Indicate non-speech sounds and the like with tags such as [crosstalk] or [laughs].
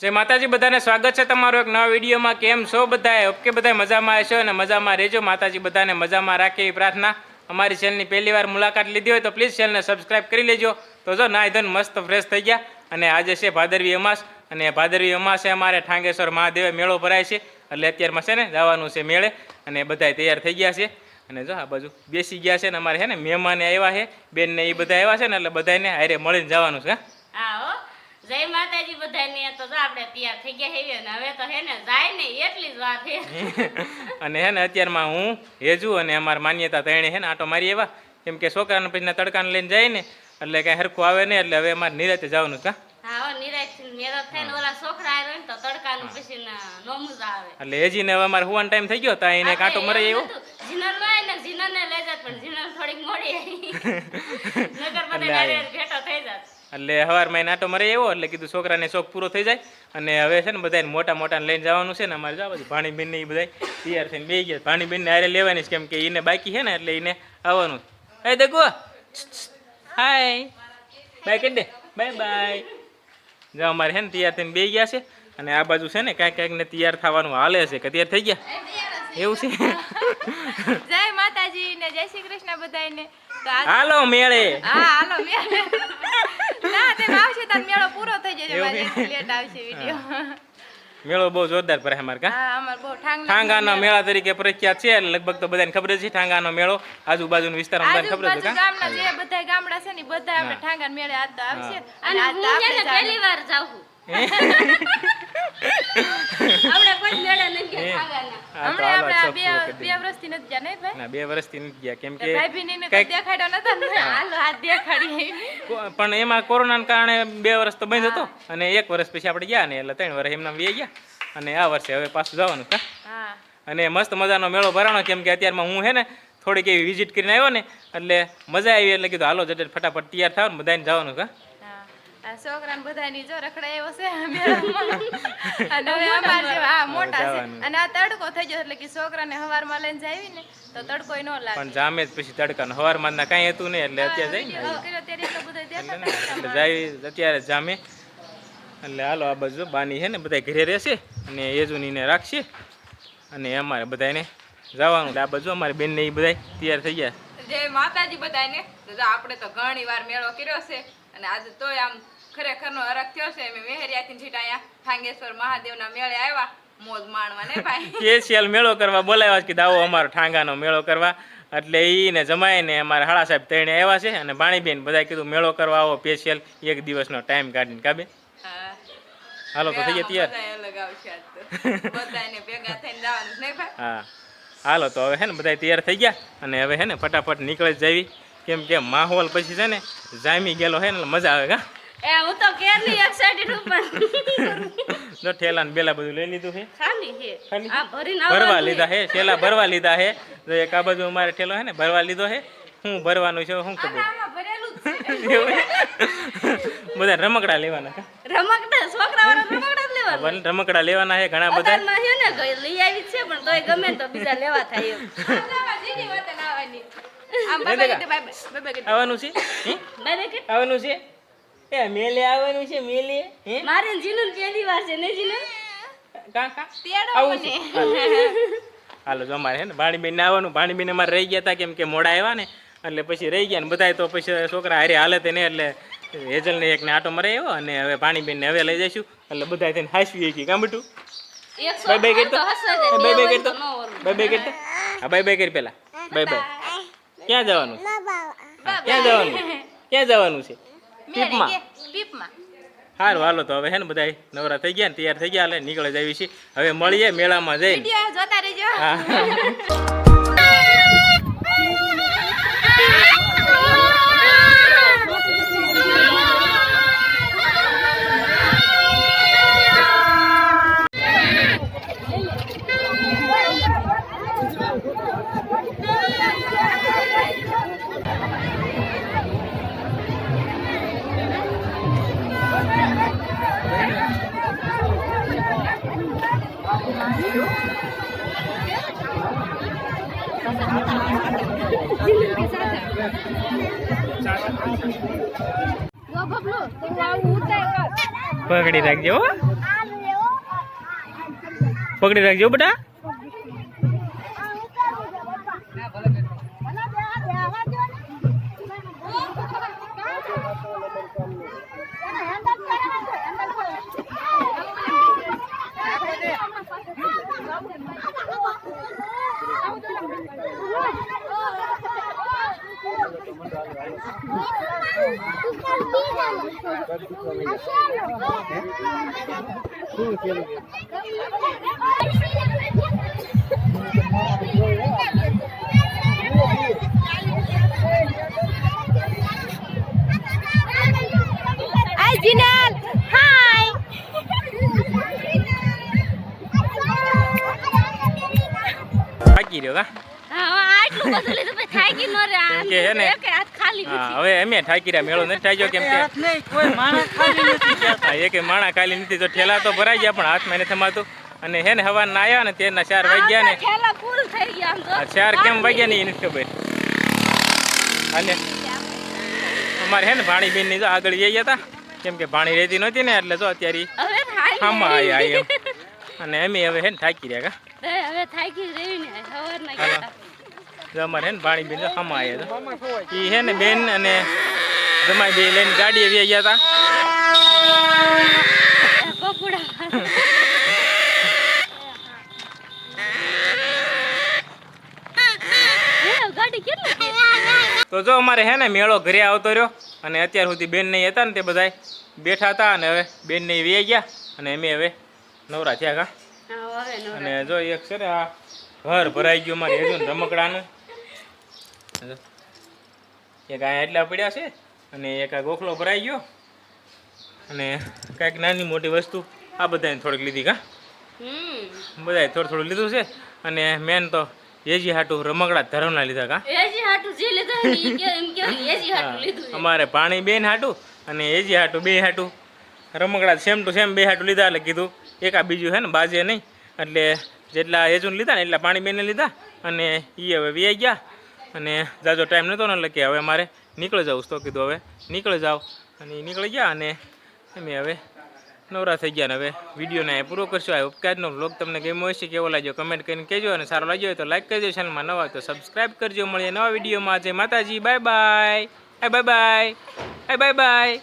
જય માતાજી, બધાને સ્વાગત છે તમારો એક નવા વિડીયોમાં. કેમ છો બધાએ ઓકે બધા મજામાં હશો અને મજામાં રહેજો. માતાજી, બધાને મજામાં રાખે એવી પ્રાર્થના. અમારી ચેનલની પહેલી વાર મુલાકાત લીધી હોય તો પ્લીઝ ચેનલને સબસ્ક્રાઇબ કરી લેજો. તો જો નાય ધન મસ્ત ફ્રેશ થઈ ગયા અને આજે છે ભાદરવી અમાસ. અને ભાદરવી અમાસે અમારે ઠાંગેશ્વર મહાદેવે મેળો ભરાય છે. એટલે અત્યારમાં છે ને જવાનું છે મેળે. અને બધાય તૈયાર થઈ ગયા છે. અને જો આ બાજુ બેસી ગયા છે ને અમારે છે ને મહેમાને આવ્યા છે. બેન ને એ બધા આવ્યા છે ને એટલે બધાને હારે મળીને જવાનું છે હા? જય માતાજી બધાને તો જો આપણે તૈયાર થઈ ગયા હેવી અને હવે તો હે ને જાય ને એટલી જ વાત હે. [laughs] અને હે ને અત્યારમાં હું હેજુ અને અમાર માન્યતા તેણે હે ને આટો મારી એવા કેમ કે છોકરાને પછી તડકાને લઈને જાય ને એટલે કાંઈ હરખું આવે નહીં એટલે હવે અમારે નિરાતે જવાનું કા ને નો એટલે હેજીને હવે અમારે હુવાનો ટાઈમ થઈ ગયો તો એને કાંટો મરે એવો ને ને જીનર થોડીક મોડી [laughs] નગર બધા ભેટો થઈ જાત. એટલે સવારમાં એને આટો મરે એવો એટલે કીધું છોકરાને શોખ પૂરો થઈ જાય. અને હવે છે ને બધાને મોટા મોટા લઈને જવાનું છે ને અમારે જવા બધું ભાણીબેન ને એ બધા તૈયાર થઈને બે ગયા. ભાણીબેનને હારે લેવાની છે કેમ કે એને બાકી છે ને એટલે એને આવવાનું હે દગો હાય. બાય કરી દે બાય બાય. જો અમારે છે ને તૈયાર થઈને બે ગયા છે. અને આ બાજુ છે ને કાંઈક કાંઈક ને તૈયાર થવાનું હાલે છે. કે તૈયાર થઈ ગયા? એવું છે? [laughs] જય માતાજી ને જય શ્રી કૃષ્ણ બધાને તો હાલો મેળે. હા હાલો મેળો. ના તે આવશે તાર મેળો પૂરો થઈ જશે મારી લેટ આવશે વિડિયો મેળો બહુ જોરદાર ભરાય અમાર કા. હા અમાર બહુ ઠાંગ ઠાંગાનો મેળા તરીકે પ્રખ્યાત છે એટલે લગભગ તો બધાને ખબર છે ઠાંગાનો મેળો. આજુબાજુનો વિસ્તાર બધાને ખબર છે કા? ગામના જે બધા ગામડા છે ને બધા આપણે ઠાંગા મેળે આ તો આવશે. અને હું છે ને પહેલી વાર જાઉં પણ એમાં કોરોના કારણે બે વર્ષ તો બંધ હતો અને એક વર્ષ પછી આપણે ગયા ને એટલે ત્રણ વર્ષ એમના બે ગયા. અને આ વર્ષે હવે પાછું જવાનું કા હા. અને મસ્ત મજાનો મેળો ભરાણો કેમ કે અત્યારમાં હું હે ને થોડીક એવી વિઝિટ કરીને આવ્યો ને એટલે મજા આવી એટલે કીધું હાલો જટ ફટાફટ તૈયાર થાવ ને બધાને જવાનું કા આ છોકરાને બધાની જો રખડાયો છે [laughs] અને હવે અમાર જેવા હા મોટા છે. અને આ તડકો થઈ ગયો એટલે કે છોકરાને હવારમાં લઈને જાવી ને તો તડકો ન લાગે. પણ જામે જ પછી તડકાનો. હવારમાં ના કાંઈ હતું નહીં એટલે અત્યારે જઈને જાય અત્યારે જામે. એટલે હાલો આ બાજુ બાની છે ને બધા ઘરે રહેશે અને યજુનીને રાખશે. અને અમારે બધાને જવાનું એટલે આ બાજુ અમારે બેનને એ બધા તૈયાર થઈ ગયા. જય માતાજી બધાને તો આપણે તો ઘણી વાર મેળો કર્યો છે. અને આજે તોય આમ ખરેખરનો અરખ થયો છે. અમે મેહરિયાથી છીટ અહીંયા ઠાંગેશ્વર મહાદેવના મેળે આવ્યા મોજ માણવા ને ભાઈ. [laughs] સ્પેશિયલ મેળો કરવા બોલાવ્યા કે આવો અમારો ઠાંગાનો મેળો કરવા. એટલે જમાય જમાઈને અમારા હાળા સાહેબ ત્રણે આવ્યા છે અને ભાણીબેન બધા કીધું મેળો કરવા આવો સ્પેશિયલ એક દિવસનો ટાઈમ કાઢીને. કાબે હાલો તો થઈ ગયા તૈયાર. [laughs] હા. હાલો તો હવે હે ને બધા તૈયાર થઈ ગયા. અને હવે હે ને ફટાફટ નીકળી જાવી. કેમ કે માહોલ પછી છે ને જામી ગયેલો હે ને મજા આવે કા? એ હું તો કેરની એક્સાઇટેડ ઉપર. જો ઠેલા ને બેલા બધું લઈ લીધું છે ખાલી છે ખાલી? આ ભરીને ભરવા લીધા હે? ઠેલા ભરવા લીધા હે? તો એક આ બાજુ અમારે ઠેલો હે ને ભરવા લીધો હે? હું ભરવાનું છે હું ખબર? આમાં ભરેલું છે. [laughs] બધા રમકડા લેવાના રમકડા રમકડા વાળા રમકડા જ લેવાના. વન રમકડા લેવાના હે ઘણા બધા. છે ને લઈ આવી છે પણ તોય ગમે તો બીજા લેવા થાય એમ. આમાં જીની વતન આવવાની છે? હે? બાય કે આવવાનું છે? એ મેલે આવવાનું છે મેલે? હે? મારે ને જીનું પહેલી વાર છે ને જીનું? કા કા? તેડો મને. હાલો. જો અમારે હે ને ભાણીબેન ને આવવાનું. ભાણીબેન અમારે રહી ગયા હતા કેમ કે મોડા આવ્યા ને એટલે પછી રહી ગયા ને બધાય તો પછી છોકરા હારે હાલે તે ને એટલે હેજલ ને એક ને આટો મરે આવ્યો અને હવે ભાણીબેન ને હવે લઈ જઈશું. એટલે બધા તેને હાસવી ગઈ કાં બેટું? બાય બાય કરતો. બાય બે બાય કરતો. બાય બાય કરતો. હા બાય બાય કરી પેલા. બાય બાય ક્યાં જવાનું? ક્યાં જવાનું? ક્યાં જવાનું છે? ટીપમાં. પીપમાં સારું હાલો તો હવે હે ને બધા નવરા થઈ ગયા ને તૈયાર થઈ ગયા એટલે નીકળે જાવી છે હવે મળીએ મેળામાં જઈને. જોતા રહેજો. હા. પકડી રાખજો પકડી રાખજો બેટા. હાય જીનલ હાય થાકી રહ્યો કા હા આટલું બધું લીધું પછી થાકી ન રે કેમ કે હે ને? એક હાથ ખાલી હા હવે અમે ઠાકી રહ્યા મેળો નથી થાક્યો કેમ કે [laughs] હા, માણા ખાલી નથી તો ઠેલા તો ભરાઈ ગયા પણ હાથમાં નથી થમાતું. અને હે ને હવાના આવ્યા ને તેના ચાર વાગ્યા ને થેલા ફૂલ થઈ ગયા આમ તો. આ ચાર કેમ વાગ્યા ને એ નથી ખબર. અને અમારે હે ને ભાણી બેનની જો આગળ જઈ હતા કેમ કે ભાણી રહેતી નહોતી ને એટલે જો અત્યારે હવે આમાં આયા એમ. અને અમે હવે હે ને થાકી રહ્યા હવે થાકી રહી ને સવારના. ગયા. અમારે હે ને પાણી બેન સમાય એ હે ને બેન અને જમાઈ બે લઈને ગાડીએ આવી ગયા હતા. ગાડી તો જો અમારે હે ને મેળો ઘરે આવતો રહ્યો અને અત્યાર સુધી બેન નહીં હતા ને તે બધાય બેઠા હતા અને હવે બેન નહીં વે ગયા અને અમે હવે નવરા થયા કા. અને જો એક છે ને આ ઘર ભરાઈ ગયું મારે હેજુ રમકડાનું. એક આ એટલા પડ્યા છે અને એક આ ગોખલો ભરાઈ ગયો. અને કાંઈક નાની મોટી વસ્તુ આ બધાને થોડીક લીધી કા? હમ. બધાએ થોડું થોડું લીધું છે. અને મેન તો એજી હાટું રમકડા ધરમના લીધા કા? એજી હાટું જે લીધું એમ કે એજી હાટું લીધું અમારે પાણી બેન હાટું અને એજી હાટું બે હાટું. રમકડા સેમ ટુ સેમ બે હાટું લીધા એટલે કીધું. એકા બીજું છે ને બાજે નહીં. એટલે જેટલા એજુન લીધા ને એટલા પાણી બેને લીધા અને એ હવે વ્યાઈ ગયા અને જાજો ટાઈમ નહોતો ને એટલે કે હવે મારે નીકળી જવું. તો કીધું હવે નીકળી જાઓ અને એ નીકળી ગયા અને અમે હવે નવરા થઈ ગયા ને હવે વિડીયોને પૂરો કરશો. આ ઉપકારનો બ્લોગ તમને ગમ્યો હશે, કેવો લાગ્યો કમેન્ટ કરીને કહેજો અને સારો લાગ્યો હોય તો લાઈક કરજો ચેનલમાં નવા તો સબસ્ક્રાઈબ કરજો. મળીએ નવા વિડીયોમાં. જય માતાજી bye bye bye bye bye bye bye